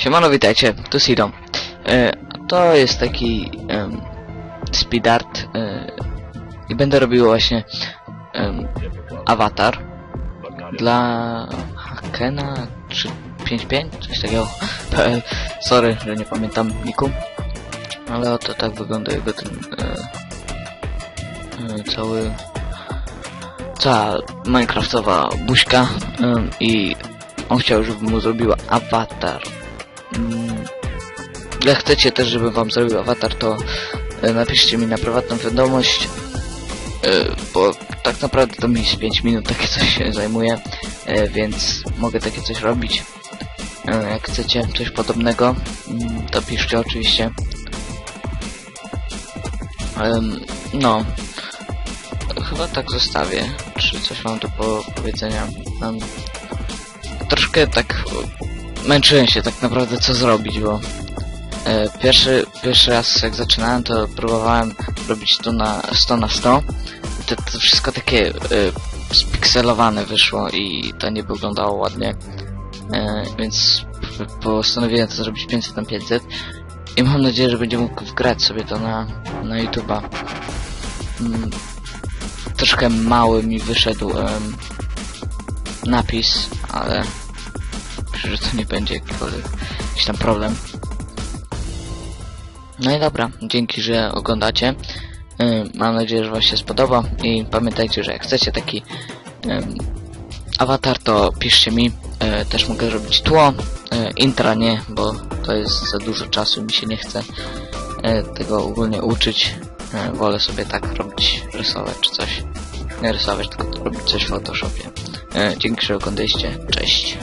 Siemano, witajcie, tu Sido. E, to jest taki em, speed art e, i będę robił właśnie em, awatar dla Hakena czy 55, coś takiego. PL. Sorry, że nie pamiętam niku. Ale oto tak wygląda jego ten e, e, cały cała minecraftowa buźka i on chciał, żebym mu zrobiła awatar. Jak chcecie też, żebym wam zrobił awatar, to e, napiszcie mi na prywatną wiadomość, e, bo tak naprawdę to mi z 5 minut takie coś się zajmuje, e, więc mogę takie coś robić. Jak chcecie coś podobnego, mm, to piszcie oczywiście. No, chyba tak zostawię. Czy coś mam do po powiedzenia? Troszkę tak męczyłem się tak naprawdę co zrobić, bo e, pierwszy, pierwszy raz jak zaczynałem to próbowałem robić to na 100 na 100 to, to wszystko takie e, spikselowane wyszło i to nie wyglądało ładnie. E, więc postanowiłem to zrobić 500 na 500 i mam nadzieję, że będzie mógł wgrać sobie to na, na YouTube'a. Mm, troszkę mały mi wyszedł em, napis, ale że to nie będzie jakiś tam problem. No i dobra, dzięki, że oglądacie. Ym, Mam nadzieję, że wam się spodoba i pamiętajcie, że jak chcecie taki ym, awatar, to piszcie mi. E, też mogę zrobić tło, e, intra nie, bo to jest za dużo czasu, mi się nie chce e, tego ogólnie uczyć. E, wolę sobie tak robić, rysować czy coś. Nie rysować, tylko robić coś w Photoshopie. E, dzięki, że oglądaliście. Cześć.